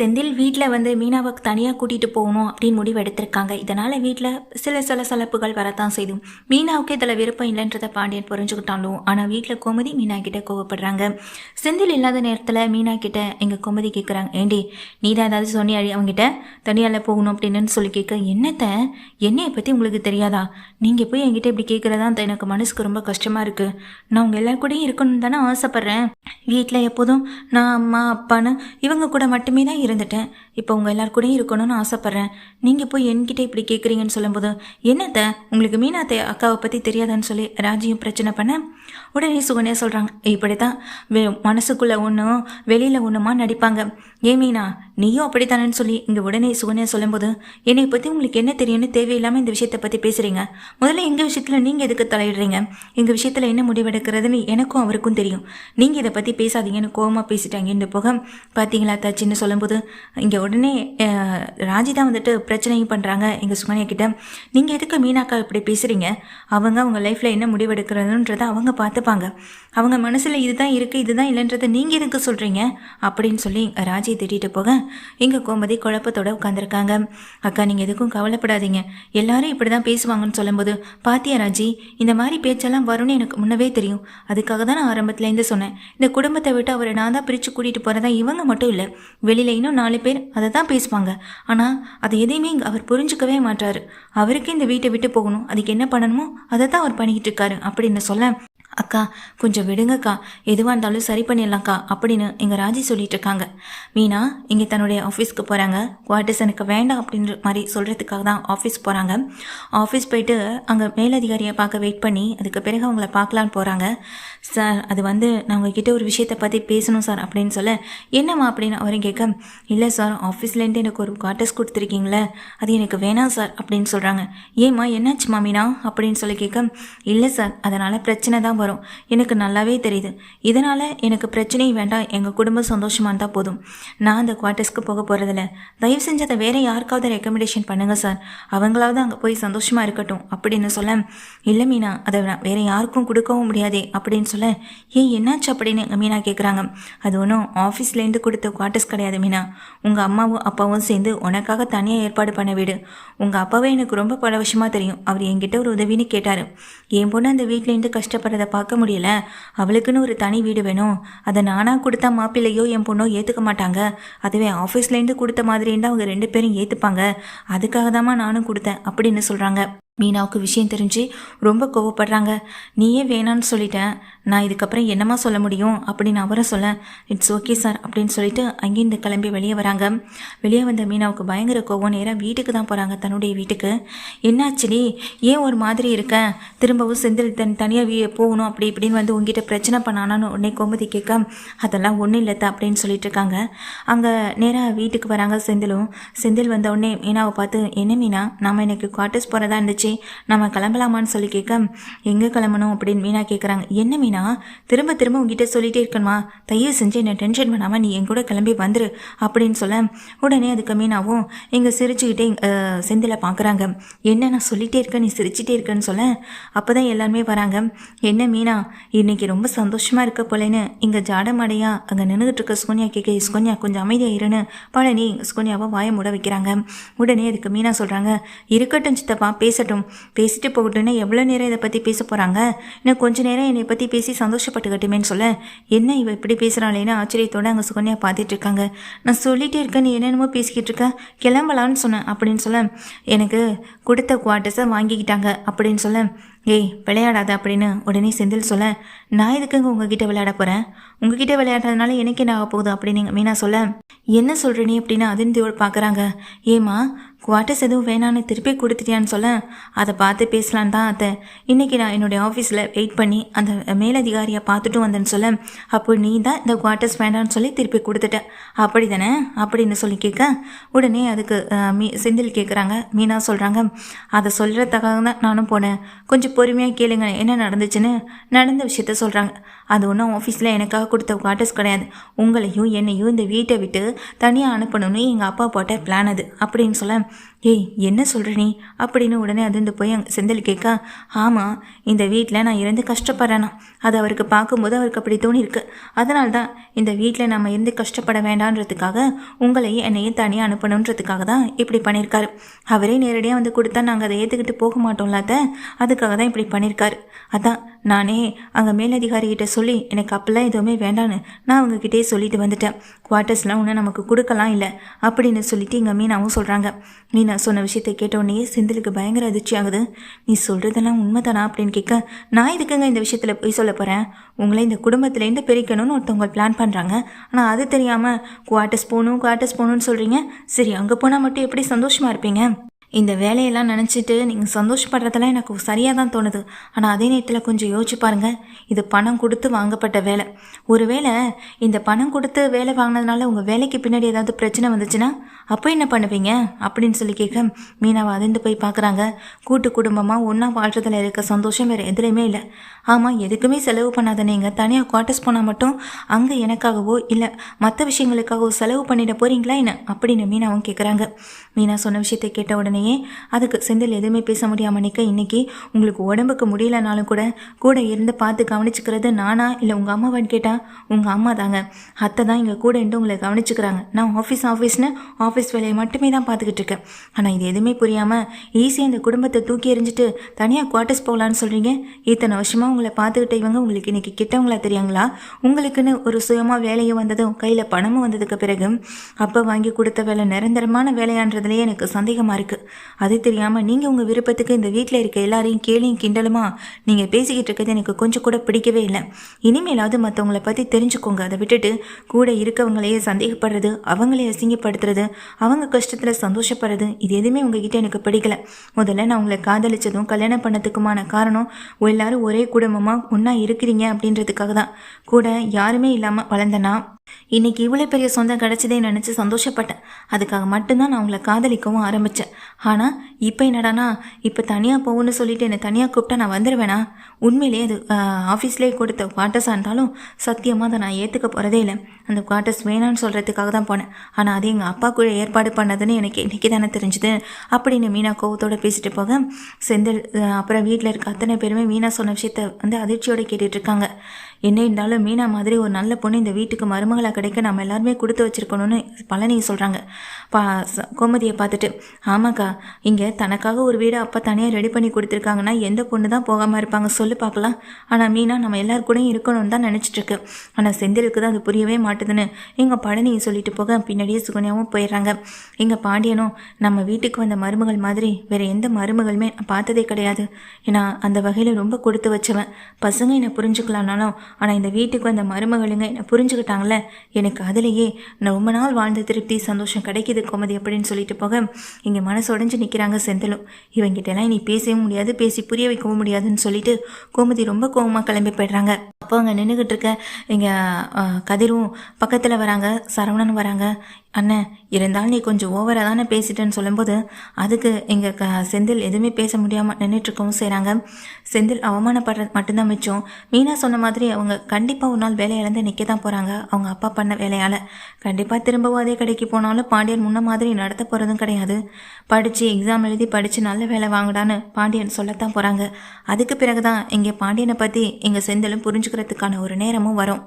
செந்தில் வீட்டில் வந்து மீனாவை தனியாக கூட்டிகிட்டு போகணும் அப்படின்னு முடிவு எடுத்திருக்காங்க. இதனால் வீட்டில் சில சில சலப்புகள் வரத்தான் செய்தும் மீனாவுக்கு இதில் விருப்பம் இல்லைன்றதை பாண்டியன் புரிஞ்சுக்கிட்டாலும் ஆனால் வீட்டில் கோமதி மீனா கிட்ட கோவப்படுறாங்க. செந்தில் இல்லாத நேரத்தில் மீனா கிட்ட எங்கள் கோமதி கேட்குறாங்க ஏண்டி நீ தான் ஏதாவது சொன்னியாடி அவங்ககிட்ட தனியால் போகணும் அப்படின்னு சொல்லி கேட்க என்னத்த? என்னையை பற்றி உங்களுக்கு தெரியாதா? நீங்கள் போய் என்கிட்ட இப்படி கேட்குறதா எனக்கு மனசுக்கு ரொம்ப கஷ்டமாக இருக்குது நான் உங்கள் எல்லா கூடயும் இருக்கணும்னு தானே ஆசைப்பட்றேன். வீட்டில் எப்போதும் நான் அம்மா அப்பான்னு இவங்க கூட மட்டுமே தான் இருந்துட்டேன். இப்போ உங்கள் எல்லார் கூடயும் இருக்கணும்னு ஆசைப்பட்றேன். நீங்கள் போய் என்கிட்ட இப்படி கேட்குறீங்கன்னு சொல்லும்போது என்னத்த உங்களுக்கு மீனாத்தை அக்காவை பற்றி தெரியாதான்னு சொல்லி ராஜியும் பிரச்சனை பண்ண? உடனே சுகன்யா சொல்கிறாங்க இப்படி தான் வெ மனசுக்குள்ளே ஒன்றும் வெளியில் ஒன்றுமா நடிப்பாங்க. ஏ மீனா நீயும் அப்படித்தானேன்னு சொல்லி இங்கே உடனே சுகன்யா சொல்லும்போது என்னை பற்றி உங்களுக்கு என்ன தெரியும்னு தேவையில்லாமல் இந்த விஷயத்தை பற்றி பேசுகிறீங்க முதல்ல எங்கள் விஷயத்தில் நீங்கள் எதுக்கு தலையிடுறீங்க? எங்கள் விஷயத்தில் என்ன முடிவெடுக்கிறதுன்னு எனக்கும் அவருக்கும் தெரியும். நீங்கள் இதை பற்றி பேசாதீங்கன்னு கோவமாக பேசிட்டாங்க. இந்த போக பார்த்தீங்களா தாச்சின்னு சொல்லும்போது இங்கே உடனே ராஜி தான் வந்துட்டு பிரச்சனையும் பண்ணுறாங்க எங்கள் சுகன்யா கிட்ட நீங்கள் எதுக்கு மீனாக்கா இப்படி பேசுகிறீங்க அவங்க அவங்க லைஃப்பில் என்ன முடிவெடுக்கிறதுன்றதை அவங்க பார்த்துப்பாங்க. அவங்க மனசில் இதுதான் இருக்குது இதுதான் இல்லைன்றதை நீங்கள் எதுக்கு சொல்கிறீங்க அப்படின்னு சொல்லி ராஜியை திட்டிட்டு போக இங்கே கோமதி குழப்பத்தோட உட்காந்துருக்காங்க அக்கா நீங்கள் எதுக்கும் கவலைப்படாதீங்க. எல்லாரும் இப்படி தான் பேசுவாங்கன்னு சொல்லும்போது பாத்தியா ராஜி இந்த மாதிரி பேச்செல்லாம் வரும்னு எனக்கு முன்னவே தெரியும். அதுக்காக தான் நான் ஆரம்பத்துலேருந்து சொன்னேன். இந்த குடும்பத்தை விட்டு அவரை நான் தான் பிரித்து கூட்டிகிட்டு போகிறதா இவங்க மட்டும் இல்லை வெளியில் இன்னும் நாலு பேர் அதை தான் பேசுவாங்க. ஆனால் அதை எதையுமே இங்கே அவர் புரிஞ்சுக்கவே மாட்டார். அவருக்கு இந்த வீட்டை விட்டு போகணும். அதுக்கு என்ன பண்ணணுமோ அதை தான் அவர் பண்ணிக்கிட்டு இருக்காரு அப்படின்னு சொல்ல அக்கா கொஞ்சம் விடுங்கக்கா. எதுவாக இருந்தாலும் சரி பண்ணிடலாம்க்கா அப்படின்னு எங்கள் ராஜி சொல்லிட்டு இருக்காங்க மீனா இங்கே தன்னுடைய ஆஃபீஸ்க்கு போகிறாங்க குவார்ட்டர்ஸ் எனக்கு வேண்டாம் அப்படின்ற மாதிரி சொல்கிறதுக்காக தான் ஆஃபீஸ் போகிறாங்க ஆஃபீஸ் போயிட்டு அங்கே மேலதிகாரியை பார்க்க வெயிட் பண்ணி அதுக்கு பிறகு அவங்கள பார்க்கலான்னு போகிறாங்க சார் அது வந்து நான் உங்ககிட்ட ஒரு விஷயத்தை பற்றி பேசணும் சார் அப்படின்னு சொல்ல என்னம்மா அப்படின்னு அவரும் கேட்க இல்லை சார் ஆஃபீஸ்லேருந்து எனக்கு ஒரு குவார்ட்டர்ஸ் கொடுத்துருக்கீங்களே அது எனக்கு வேணாம் சார் அப்படின்னு சொல்கிறாங்க ஏம்மா என்னாச்சுமா மீனா? அப்படின்னு சொல்லி கேட்க இல்லை சார் அதனால் பிரச்சனை தான் வரும். எனக்கு நல்லாவே தெரியுது. இதனால் எனக்கு பிரச்சனையும் வேண்டாம். எங்கள் குடும்பம் சந்தோஷமாக இருந்தால் போதும். நான் அந்த குவார்ட்டர்ஸ்க்கு போக போகிறதில்ல தயவு செஞ்சு அதை வேறு யாருக்காவது ரெக்கமெண்டேஷன் பண்ணுங்கள் சார் அவங்களாவது அங்கே போய் சந்தோஷமாக இருக்கட்டும் அப்படின்னு சொல்ல இல்லை மீனா அதை நான் வேறு யாருக்கும் கொடுக்கவும் முடியாதே அப்படின்னு சொல்ல ஏன் என்னாச்சு அப்படின்னு எங்கள் மீனா கேட்குறாங்க அது ஒன்றும் ஆஃபீஸ்லேருந்து கொடுத்த குவார்ட்டர்ஸ் கிடையாது மீனா. உங்கள் அம்மாவும் அப்பாவும் சேர்ந்து உனக்காக தனியாக ஏற்பாடு பண்ண வீடு. உங்கள் அப்பாவே எனக்கு ரொம்ப பல விஷயமாக தெரியும். அவர் என்கிட்ட ஒரு உதவின்னு கேட்டார். என் பொண்ணு அந்த வீட்டிலேருந்து கஷ்டப்படுறத பார்க்க முடியல. அவளுக்குன்னு ஒரு தனி வீடு வேணும். அதை நானாக கொடுத்தா மாப்பிள்ளையோ என் பொண்ணோ ஏற்றுக்க மாட்டாங்க. அதுவே ஆஃபீஸ்லேருந்து கொடுத்த மாதிரி இருந்தால் அவங்க ரெண்டு பேரும் ஏற்றுப்பாங்க அதுக்காக தாம்மா நானும் கொடுத்தேன் அப்படின்னு சொல்கிறாங்க மீனாவுக்கு விஷயம் தெரிஞ்சு ரொம்ப கோவப்படுறாங்க. நீயே வேணான்னு சொல்லிட்டேன். நான் இதுக்கப்புறம் என்னம்மா சொல்ல முடியும்? அப்படின்னு அவரை சொல்ல இட்ஸ் ஓகே சார் அப்படின்னு சொல்லிட்டு அங்கேருந்து கிளம்பி வெளியே வராங்க. வெளியே வந்த மீனாவுக்கு பயங்கர கோவம். நேராக வீட்டுக்கு தான் போகிறாங்க தன்னுடைய வீட்டுக்கு. என்னாச்சுடி ஏன் ஒரு மாதிரி இருக்க? திரும்பவும் செந்தில் தன் தனியாக வீ போகணும் அப்படி இப்படின்னு வந்து உங்ககிட்ட பிரச்சனை பண்ணானான்னு உடனே கோமதி கேட்க அதெல்லாம் ஒன்றும் இல்லைத்த அப்படின்னு சொல்லிட்டு இருக்காங்க. அங்கே நேராக வீட்டுக்கு வராங்க செந்திலும். செந்தில் வந்த உடனே மீனாவை பார்த்து என்ன மீனா? நம்ம எனக்கு குவார்ட்டர்ஸ் போகிறதா இருந்துச்சு. நம்ம கிளம்பலாமான்னு சொல்லி கேட்க எங்கே கிளம்பணும்? அப்படின்னு மீனா கேட்குறாங்க என்ன மீனா? திரும்ப திரும்ப உங்ககிட்ட சொல்லிட்டே இருக்கணுமா? தயவு செஞ்சு என்ன டென்ஷன் பண்ணாமல் நீ என் கூட கிளம்பி வந்துரு அப்படின்னு சொல்ல உடனே அதுக்கு மீனாவும் எங்கள் சிரிச்சுக்கிட்டே செந்தில பார்க்குறாங்க என்ன நான் சொல்லிட்டே இருக்கேன் நீ சிரிச்சிட்டே இருக்கேன்னு சொல்ல. அப்போ தான் எல்லாருமே வராங்க. என்ன மீனா? இன்னைக்கு ரொம்ப சந்தோஷமாக இருக்க போலேன்னு. இங்கே ஜாடமடையா அங்கே நின்றுகிட்டு இருக்க சுகன்யா கேட்க சுகன்யா கொஞ்சம் அமைதியாக இருன்னு. பழனி சுகன்யாவை வாய மூட வைக்கிறாங்க. உடனே அதுக்கு மீனா சொல்கிறாங்க இருக்கட்டும் சித்தப்பா பேசட்டும். பேசிட்டு போகட்டும்னு எவ்வளோ நேரம் இதை பற்றி பேச போகிறாங்க இன்னும் கொஞ்ச நேரம் என்னை பற்றி பேசி சந்தோஷப்பட்டுக்கட்டுமேன்னு சொல்ல என்ன இவ இப்படி பேசுகிறாளேன்னு ஆச்சரியத்தோட அங்கே சுகன்யா பார்த்துட்டு இருக்காங்க. நான் சொல்லிகிட்டே இருக்கேன் நீ என்னென்னமோ பேசிக்கிட்டு இருக்க? கிளம்பலான்னு சொன்னேன் அப்படின்னு சொல்ல எனக்கு கொடுத்த குவார்ட்டர்ஸை வாங்கிக்கிட்டாங்க அப்படின்னு சொல்ல ஏய் விளையாடாத அப்படின்னு உடனே செந்தில் சொல்ல நான் எதுக்குங்க உங்ககிட்ட விளையாட போகிறேன் உங்ககிட்ட விளையாடுறதுனால எனக்கு என்ன ஆக போகுது அப்படின்னு மீனா சொல்ல என்ன சொல்கிறேனே அப்படின்னு அதிர்ந்தியோடு பார்க்குறாங்க. ஏமா குவார்ட்டர்ஸ் எதுவும் வேணான்னு திருப்பி கொடுத்துட்டியான்னு சொல்ல அதை பார்த்து பேசலான் தான் அத்தை. இன்றைக்கி நான் என்னுடைய ஆஃபீஸில் வெயிட் பண்ணி அந்த மேலதிகாரியை பார்த்துட்டு வந்தேன்னு சொல்ல அப்போ நீ தான் இந்த குவார்ட்டர்ஸ் வேண்டான்னு சொல்லி திருப்பி கொடுத்துட்ட. அப்படி தானே அப்படின்னு சொல்லி கேட்க உடனே அதுக்கு மீ செந்தில் கேட்குறாங்க மீனா சொல்கிறாங்க அதை சொல்கிறதுக்காக தான் நானும் போனேன். கொஞ்சம் பொறுமையாக கேளுங்க என்ன நடந்துச்சுன்னு? நடந்த விஷயத்த சொல்கிறாங்க அது ஒன்றும் ஆஃபீஸில் எனக்காக கொடுத்த குவார்ட்டர்ஸ் கிடையாது. உங்களையும் என்னையும் இந்த வீட்டை விட்டு தனியாக அனுப்பணும்னு எங்கள் அப்பா போட்ட பிளான் அது. அப்படின்னு சொல்ல ஏய் என்ன சொல்கிற நீ? அப்படின்னு உடனே அதிர்ந்து போய் அங்கே செந்தில் கேட்க ஆமாம் இந்த வீட்டில் நான் இருந்து கஷ்டப்படுறேனா? அது அவருக்கு பார்க்கும்போது அவருக்கு அப்படி தோணியிருக்கு. அதனால தான் இந்த வீட்டில் நம்ம இருந்து கஷ்டப்பட வேண்டான்றதுக்காக உங்களையும் என்னையும் தனியாக அனுப்பணுன்றதுக்காக தான் இப்படி பண்ணியிருக்காரு. அவரே நேரடியாக வந்து கொடுத்தா நாங்கள் அதை ஏற்றுக்கிட்டு போக மாட்டோம்லாத்த அதுக்காக தான் இப்படி பண்ணியிருக்காரு. அதான் நானே அங்கே மேலதிகாரிகிட்ட சொல்லி எனக்கு அப்பெல்லாம் எதுவுமே வேண்டான்னு நான் அவங்கக்கிட்டே சொல்லிட்டு வந்துட்டேன். குவார்ட்டர்ஸ்லாம் ஒன்று நமக்கு கொடுக்கலாம் இல்லை அப்படின்னு சொல்லிட்டு எங்கள் மீனாவும் சொல்கிறாங்க மீனா சொன்ன விஷயத்தை கேட்ட செந்திலுக்கு பயங்கர அதிர்ச்சி ஆகுது. நீ சொல்கிறதெல்லாம் உண்மைதானா அப்படின்னு கேட்க நான் இதுக்குங்க இந்த விஷயத்தில் போய் சொல்ல போகிறேன் உங்களை இந்த குடும்பத்துலேருந்து பிரிக்கணும்னு ஒருத்தவங்க பிளான் பண்ணுறாங்க ஆனால் அது தெரியாமல் குவார்ட்டர்ஸ் போகணும் குவார்ட்டர்ஸ் போகணும்னு சொல்கிறீங்க சரி அங்கே போனால் மட்டும் எப்படி சந்தோஷமாக இருப்பீங்க? இந்த வேலையெல்லாம் நினச்சிட்டு நீங்கள் சந்தோஷப்படுறதெல்லாம் எனக்கு சரியாக தான் தோணுது. ஆனால் அதே நேரத்தில் கொஞ்சம் யோசிச்சு பாருங்கள் இது பணம் கொடுத்து வாங்கப்பட்ட வேலை. ஒருவேளை இந்த பணம் கொடுத்து வேலை வாங்கினதுனால உங்கள் வேலைக்கு பின்னாடி ஏதாவது பிரச்சனை வந்துச்சுன்னா அப்போ என்ன பண்ணுவீங்க? அப்படின்னு சொல்லி கேட்க மீனாவை அதிர்ந்து போய் பார்க்குறாங்க கூட்டு குடும்பமாக ஒன்றா வாழ்றதில் இருக்க சந்தோஷம் வேறு எதுலேயுமே இல்லை. ஆமாம் எதுக்குமே செலவு பண்ணாத நீங்கள் தனியாக குவார்ட்டர்ஸ் போனால் மட்டும் அங்கே எனக்காகவோ இல்லை மற்ற விஷயங்களுக்காகவோ செலவு பண்ணிட போகிறீங்களா என்ன? அப்படின்னு மீனாவும் கேட்குறாங்க மீனா சொன்ன விஷயத்தை கேட்ட உடனேயே அதுக்கு செந்தில் எதுவுமே பேச முடியாமல் நிற்க இன்னைக்கு உங்களுக்கு உடம்புக்கு முடியலனாலும் கூட கூட இருந்து பார்த்து கவனிச்சுக்கிறது நானா இல்லை உங்கள் அம்மாவான்னு கேட்டால் உங்கள் அம்மா தாங்க. அத்தை தான் இங்கே கூட இருந்து உங்களை கவனிச்சுக்கிறாங்க. நான் ஆஃபீஸ் ஆஃபீஸ்னு ஆஃபீஸ் வேலையை மட்டுமே தான் பார்த்துக்கிட்டு இருக்கேன். ஆனால் இது எதுவுமே புரியாமல் ஈஸியாக இந்த குடும்பத்தை தூக்கி எறிஞ்சிட்டு தனியாக குவார்ட்டர்ஸ் போகலான்னு சொல்கிறீங்க இத்தனை வருஷமாக உங்களை பார்த்துக்கிட்ட இவங்க உங்களுக்கு இன்னைக்கு கிட்டவங்களா தெரியாங்களா? உங்களுக்குன்னு ஒரு சுயமாக வேலையும் வந்ததும் கையில் பணமும் வந்ததுக்கு பிறகு அப்போ வாங்கி கொடுத்த வேலை நிரந்தரமான வேலையான்றதுலேயே எனக்கு சந்தேகமாக இருக்குது அது தெரியாமல் நீங்கள் உங்கள் விருப்பத்துக்கு இந்த வீட்டில் இருக்க எல்லாரையும் கேளியும் கிண்டலுமா நீங்கள் பேசிக்கிட்டு இருக்கிறது எனக்கு கொஞ்சம் கூட பிடிக்கவே இல்லை. இனிமேலாவது மற்றவங்களை பற்றி தெரிஞ்சுக்கோங்க. அதை விட்டுட்டு கூட இருக்கவங்களையே சந்தேகப்படுறது அவங்களே அசிங்கப்படுத்துறது அவங்க கஷ்டத்தில் சந்தோஷப்படுறது இது எதுவுமே உங்ககிட்ட எனக்கு பிடிக்கல. முதல்ல நான் உங்களை காதலிச்சதும் கல்யாணம் பண்ணதுக்குமான காரணம் எல்லாரும் ஒரே குடும்பமாக ஒன்றா இருக்கிறீங்க அப்படின்றதுக்காக தான் கூட யாருமே இல்லாமல் வளர்ந்தனா இன்னைக்கு இவ்வளோ பெரிய சொந்தம் கிடச்சதே நினச்சி சந்தோஷப்பட்டேன். அதுக்காக மட்டும்தான் நான் உங்களை காதலிக்கவும் ஆரம்பித்தேன் ஆனால் இப்போ என்னடானா இப்போ தனியாக போகணும்னு சொல்லிட்டு என்னை தனியாக கூப்பிட்டா நான் வந்துடுவேனா உண்மையிலேயே அது ஆஃபீஸ்லேயே கொடுத்த குவார்ட்டர்ஸாக இருந்தாலும் சத்தியமாக அதை நான் ஏற்றுக்க போகிறதே இல்லை. அந்த குவார்ட்டர்ஸ் வேணான்னு சொல்கிறதுக்காக தான் போனேன். ஆனால் அது எங்கள் அப்பா கூட ஏற்பாடு பண்ணதுன்னு எனக்கு இன்றைக்கி தானே தெரிஞ்சுது. அப்படின்னு மீனா கோவத்தோடு பேசிட்டு போக செந்தில் அப்புறம் வீட்டில் இருக்க அத்தனை பேருமே மீனா சொன்ன விஷயத்த வந்து அதிர்ச்சியோடு கேட்டுட்ருக்காங்க என்ன இருந்தாலும் மீனா மாதிரி ஒரு நல்ல பொண்ணு இந்த வீட்டுக்கு மருமகளாக கிடைக்க நம்ம எல்லாருமே கொடுத்து வச்சிருக்கணும்னு பழனி சொல்கிறாங்க பா ச- கோமதியை பார்த்துட்டு ஆமாக்கா இங்கே தனக்காக ஒரு வீடு அப்பா தனியாக ரெடி பண்ணி கொடுத்துருக்காங்கன்னா எந்த பொண்ணு தான் போகாமல் இருப்பாங்க சொல்லு பார்க்கலாம் ஆனால் மீனா நம்ம எல்லார் கூடயும் இருக்கணும்னு தான் நினச்சிட்ருக்கு. ஆனால் செந்திலுக்கு தான் அது புரியவே மாட்டுதுன்னு எங்கள் பழனியை சொல்லிட்டு போக பின்னாடியே சுகன்யாவும் போயிடுறாங்க. எங்கள் பாண்டியனும் நம்ம வீட்டுக்கு வந்த மருமகள் மாதிரி வேறு எந்த மருமகளுமே நான் பார்த்ததே கிடையாது. ஏன்னா அந்த வகையில் ரொம்ப கொடுத்து வச்சவன். பசங்க என்னை புரிஞ்சுக்கலான்னாலும் ஆனால் இந்த வீட்டுக்கு வந்த மருமகளுங்க என்னை புரிஞ்சுக்கிட்டாங்களே. எனக்கு அதுலேயே நான் ரொம்ப நாள் வாழ்ந்த திருப்தி சந்தோஷம் கிடைக்கிது கோமதி அப்படின்னு சொல்லிட்டு போக இங்கே மனசு உடஞ்சி நிற்கிறாங்க செந்திலும். இவங்கிட்டலாம் இனி பேசவும் முடியாது பேசி புரிய வைக்கவும் முடியாதுன்னு சொல்லிட்டு கோமதி ரொம்ப கோவமாக கிளம்பி போயிடுறாங்க. அப்போ அங்கே நின்றுக்கிட்டு இருக்க இங்கே கதிரும் பக்கத்தில் வராங்க சரவணன் வராங்க. அண்ணன் இருந்தாலும் நீ கொஞ்சம் ஓவராக தானே பேசிட்டேன்னு சொல்லும்போது அதுக்கு எங்கள் க செந்தில் எதுவுமே பேச முடியாமல் நின்றுட்டுருக்கவும் செய்கிறாங்க செந்தில் அவமானப்படுறது மட்டும்தான் மிச்சம். மீனா சொன்ன மாதிரி அவங்க கண்டிப்பாக ஒரு நாள் வேலை இழந்து நிற்க தான் போகிறாங்க அவங்க அப்பா பண்ண வேலையால். கண்டிப்பாக திரும்பவும் அதே கடைக்கு போனாலும் பாண்டியன் முன்ன மாதிரி நடத்த போகிறதும் கிடையாது. படித்து எக்ஸாம் எழுதி படித்து நல்ல வேலை வாங்கடான்னு பாண்டியன் சொல்லத்தான் போகிறாங்க அதுக்கு பிறகு தான் இங்கே பாண்டியனை பற்றி எங்கள் செந்திலும் புரிஞ்சுக்கிறதுக்கான ஒரு நேரமும் வரும்.